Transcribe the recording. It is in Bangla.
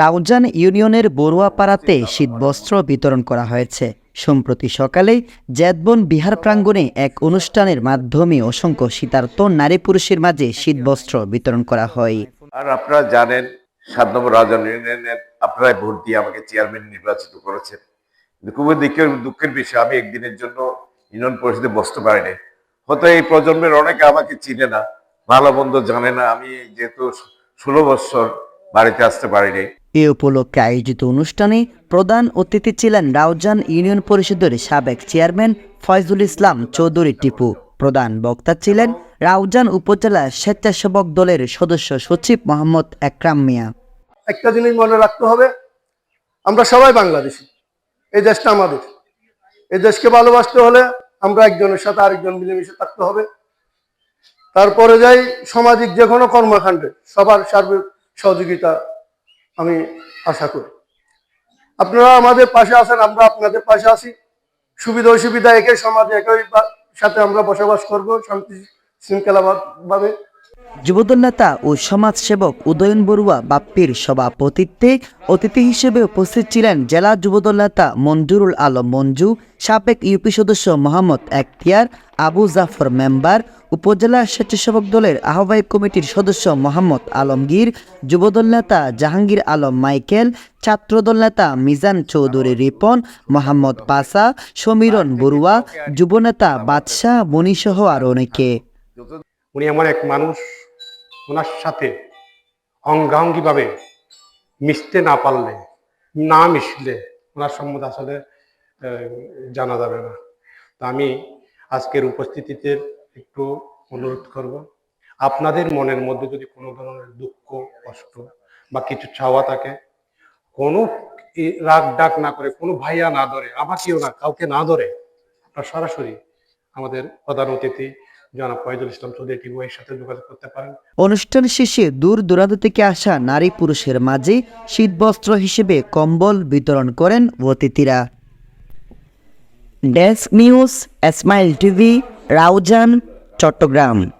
রাউজান ইউনিয়নের বড়ুয়াপাড়াতে শীতবস্ত্র বিতরণ করা হয়েছে। সম্প্রতি সকালে জেদবন বিহার প্রাঙ্গণে এক অনুষ্ঠানের মাধ্যমে অসংখ্য শীতার্ত নারী পুরুষের মাঝে শীতবস্ত্র বিতরণ করা হয়। আর আপনারা জানেন, সাত নম্বর রাজন ইউনিয়নের, আপনারাই ভোট দিয়ে আমাকে চেয়ারম্যান নির্বাচিত করেছেন। খুবই দুঃখের দুঃখের বিষয়, আমি একদিনের জন্য ইউনিয়ন পরিষদে বসতে পারিনি। হয়তো এই প্রজন্মের অনেকে আমাকে চিনে না, ভালো মন্দ জানে না, আমি যেহেতু ষোলো বছর বাড়িতে আসতে পারিনি। এ উপলক্ষে আয়োজিত অনুষ্ঠানে প্রধান অতিথি ছিলেন রাউজান ইউনিয়ন পরিষদের সাবেক চেয়ারম্যান ফয়জুল ইসলাম চৌধুরী টিপু। প্রধান বক্তা ছিলেন রাউজান উপজেলা স্বেচ্ছাসেবক দলের সদস্য সচিব মোহাম্মদ একরাম মিয়া। একটা জিনিস মনে রাখতে হবে, আমরা সবাই বাংলাদেশি, এই দেশটা আমাদের। এই দেশকে ভালোবাসতে হলে আমরা একজনের সাথে আরেকজন মিলেমিশে থাকতে হবে। তারপরে যাই সামাজিক যে কোনো কর্মকাণ্ডে সবার সার্বিক সহযোগিতা আমি আশা করি। আপনারা আমাদের পাশে আছেন, আমরা আপনাদের পাশে আছি। সুবিধা অসুবিধা একই সমাজে একই সাথে আমরা বসবাস করব, শান্তি শৃঙ্খলা ভাবে যুবদল নেতা ও সমাজসেবক উদয়ন বড়ুয়া বাপ্পির সভাপতিত্বে অতিথি হিসেবে উপস্থিত ছিলেন জেলা যুবদল নেতা মঞ্জুরুল আলম মঞ্জু, সাবেক ইউপি সদস্য মোহাম্মদ এখতিয়ার, আবু জাফর মেম্বার, উপজেলা স্বেচ্ছাসেবক দলের আহ্বায়ক কমিটির সদস্য মোহাম্মদ আলমগীর, যুবদল নেতা জাহাঙ্গীর আলম মাইকেল, ছাত্রদল নেতা মিজান চৌধুরী রিপন, মোহাম্মদ পাসা সমীরন বড়ুয়া যুবনেতা বাদশাহ মণিসহ আর অনেকে। উনি এমন এক মানুষ ওনার সাথে অঙ্গাঙ্গিভাবে মিশতে না পারলে, না মিশলে ওনার সম্বন্ধে আসলে জানা যাবে না। তা আমি আজকের উপস্থিতিতে একটু অনুরোধ করব, আপনাদের মনের মধ্যে যদি কোনো ধরনের দুঃখ, কষ্ট বা কিছু চাওয়া থাকে, কোনো রাগ ডাক না করে, কোনো ভাইয়া না ধরে আমাকেও না, কাউকে না ধরে, আপনার সরাসরি আমাদের প্রধান অতিথি ফয়জুল ইসলাম চৌধুরী সাথে যোগাযোগ করতে পারেন। অনুষ্ঠান শেষে দূর দূরান্ত থেকে আসা নারী পুরুষের মাঝে শীতবস্ত্র হিসেবে কম্বল বিতরণ করেন অতিথিরা। Desk news Esmail TV, Raozan, Chittagong.